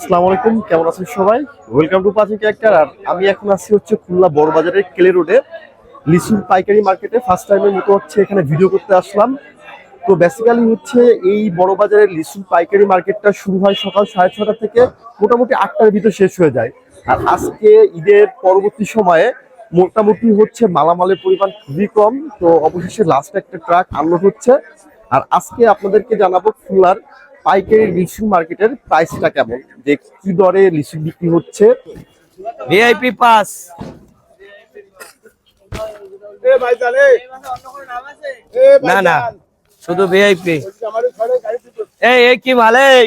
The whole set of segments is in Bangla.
আসসালামু আলাইকুম, কেমন আছেন সবাই? ওয়েলকাম টু পাঁচিং ক্যারেক্টার আর আমি এখন আছি হচ্ছে খুলনা বড় বাজারের কেলে রোডে। লিচুর পাইকারি মার্কেটে ফার্স্ট টাইমের মতো হচ্ছে এখানে ভিডিও করতে আসলাম। তো বেসিক্যালি হচ্ছে এই বড় বাজারের লিচুর পাইকারি মার্কেটটা শুরু হয় সকাল সাড়ে ছটা থেকে মোটামুটি আটটার ভিতর শেষ হয়ে যায়। আর আজকে ঈদের পরবর্তী সময়ে মোটামুটি হচ্ছে মালামালের পরিমাণ খুবই কম। তো অবশেষে লাস্ট একটা ট্রাক আনলোড হচ্ছে। আর আজকে আপনাদেরকে জানাব খুলনার পাইকারি লিচু মার্কেটের প্রাইসটা কেমন? যে কি দরে লিচু বিক্রি হচ্ছে? ভিআইপি পাস না না শুধু ভিআইপি এই এই কি মাল এই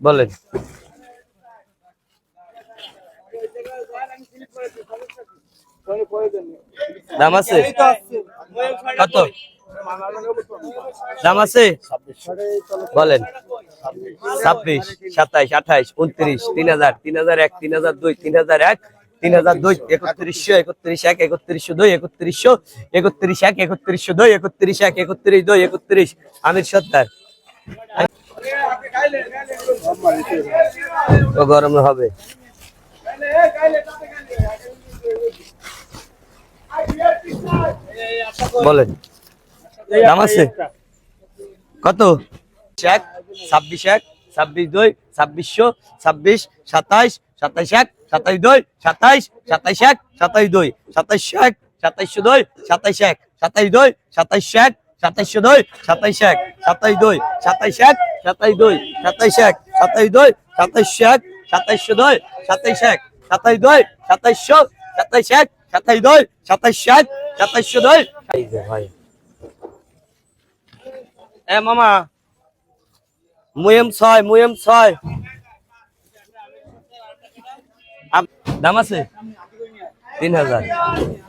বলেন দাম আছে? কত? দাম আছে? বলেন। ছাব্বিশ, সাতাইশ, আঠাইশ, উনত্রিশ, তিন হাজার তিন হাজার এক, তিন হাজার দুই, তিন হাজার এক, তিন হাজার দুই, একত্রিশশো, একত্রিশ এক, একত্রিশশো দুই, একত্রিশশো, একত্রিশ এক, একত্রিশশো দুই, একত্রিশ এক, একত্রিশ দুই, একত্রিশ। আমির সত্তার। গরমে হবে। বলেন। দাম আছে? কত? এক, ছাব্বিশ এক, ছাব্বিশ দুই, ছাব্বিশশো, ছাব্বিশ, সাতাইশ সাতাইশ এক, সাতাইশ দুই, সাতাইশ সাতাইশ এক, সাতাইশ দুই সাতাইশ এক, সাতাইশশো দুই, সাতাইশ এক, সাতাইশ দুই সাতাইশ এক, সাতাইশশো দুই, সাতাইশ এক, সাতাইশ দুই, সাতাইশ এক, সাতাইশ দুই, সাতাইশ এক, সাতাইশ দুই সাতাইশ এক, সাতাইশশো দুই, সাতাইশ এক, সাতাইশ দুই, সাতাইশশো, সাতাইশ এক সাতাইশ দুই সাতাইশ এক সাতাইশশো দুই ভাই। এ মামা মুয়েম ছয় মুয়েম ছয়। দাম আছে? তিন হাজার।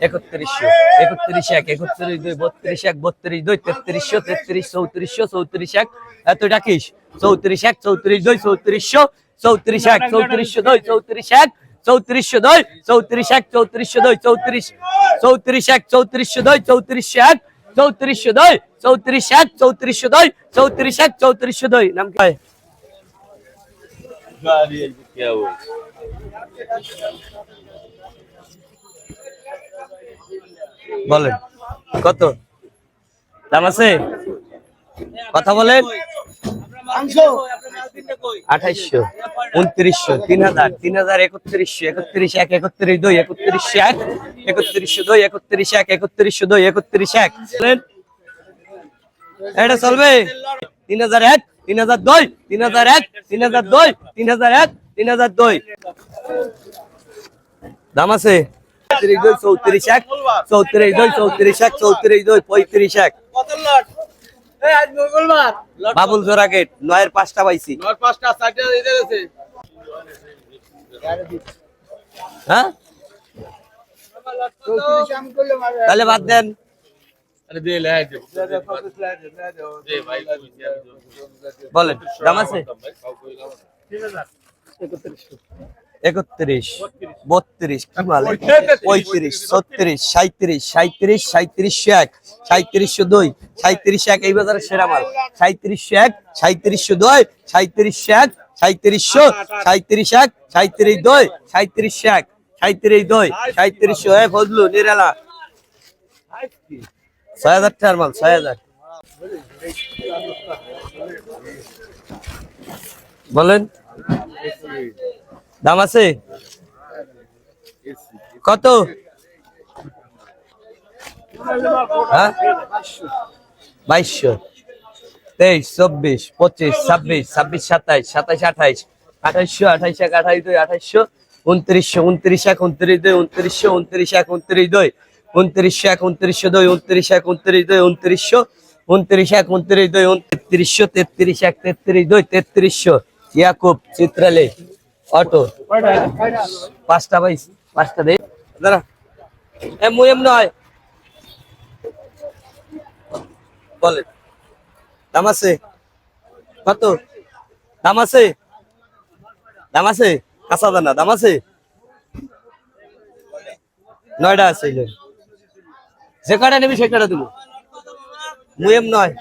একত্রিশশো একত্রিশ এক একত্রিশ দুই বত্রিশ এক বত্রিশ দুই তেত্রিশশো তেত্রিশ চৌত্রিশশো চৌত্রিশ এক। এত ডাকিস? চৌত্রিশ এক চৌত্রিশ দুই চৌত্রিশশো চৌত্রিশ এক চৌত্রিশশো দুই চৌত্রিশ এক। চৌত্রিশশো দুই, চৌত্রিশ এক, চৌত্রিশশো দুই, চৌত্রিশ চৌত্রিশ এক, চৌত্রিশশো দুই চৌত্রিশ এক, চৌত্রিশশো দুই, চৌত্রিশ এক, চৌত্রিশশো দুই, চৌত্রিশ এক, চৌত্রিশশো দুই, নাম কি? বলেন, কত? দাম আছে? কথা বলেন। আঠাইশশো, উনত্রিশশো তিন হাজার তিন হাজার একত্রিশশো, একত্রিশ এক, একত্রিশ দুই, একত্রিশ এক, একত্রিশশো দুই, একত্রিশ এক, একত্রিশশো দুই, একত্রিশ এক। এটা চলবে। তিন হাজার এক তিন হাজার দুই তিন হাজার এক তিন হাজার দুই তিন হাজার এক তিন হাজার দুই। দাম আছে? চৌত্রিশ এক, চৌত্রিশ দুই, চৌত্রিশ এক, চৌত্রিশ দুই, পঁয়ত্রিশ এক। বাবুল জোড়া গেট নয়ের পাঁচটা পাইছি। হ্যাঁ? তাহলে বাদ দেন। বলেন দাম আছে? একত্রিশ বত্রিশ। কি বলে পঁয়ত্রিশ ছত্রিশ সাঁত্রিশ সাঁত্রিশ সাঁত্রিশশো এক সাঁত্রিশশো দুই সাঁত্রিশ এক এই বাজারে সেরা মাল। সাঁত্রিশশো এক সাঁত্রিশশো দুই সাঁত্রিশশো এক সাঁত্রিশশো সাঁত্রিশ এক সাঁত্রিশ দুই সাঁত্রিশ এক সাঁত্রিশ দুই সাঁত্রিশশো এক ফজলু নিরালা। ছয় হাজার টাকার মাল ছয় হাজার। বলেন। দাম আছে? কত? হ্যাঁ? বাইশশো। তেইশ, চব্বিশ, পঁচিশ, ছাব্বিশ ছাব্বিশ, সাতাইশ সাতাইশ, আঠাইশ। আঠাইশশো, আঠাইশ এক, আঠাইশ দুই, আঠাইশশো, উনত্রিশশো, উনত্রিশ এক, উনত্রিশ দুই, উনত্রিশশো, উনত্রিশ এক, উনত্রিশ দুই। উনত্রিশশো এক, উনত্রিশশো দুই, উনত্রিশ এক, উনত্রিশ দুই, উনত্রিশশো, উনত্রিশ এক, উনত্রিশ দুই, উনত্রিশশো, তেত্রিশ এক, তেত্রিশ দুই, তেত্রিশশো। ইয়াকুব চিত্রালে। অটো। পাঁচটা বাইশ পাঁচটা দে। দাঁড়া। এ মুয়েম নয় বলেন। দাম আছে? কত? দাম আছে? দাম আছে? কাঁচা দানা, দাম আছে? নয়টা আছে যে। কটা নেবি সে কটা দেবো। মুয়েম নয়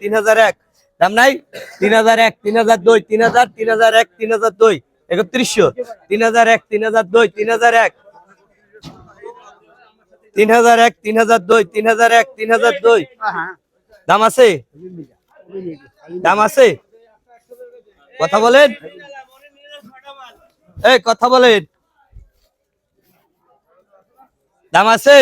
তিন হাজার এক। দাম নাই? তিন হাজার এক, তিন হাজার দুই, তিন হাজার তিন হাজার এক, তিন হাজার দুই। একত্রিশশো, তিন হাজার এক, তিন হাজার দুই, তিন হাজার এক। তিন হাজার এক, তিন হাজার দুই, তিন হাজার এক, তিন হাজার দুই। দাম আছে? দাম আছে? কথা বলেন। এই, কথা বলেন। দাম আছে?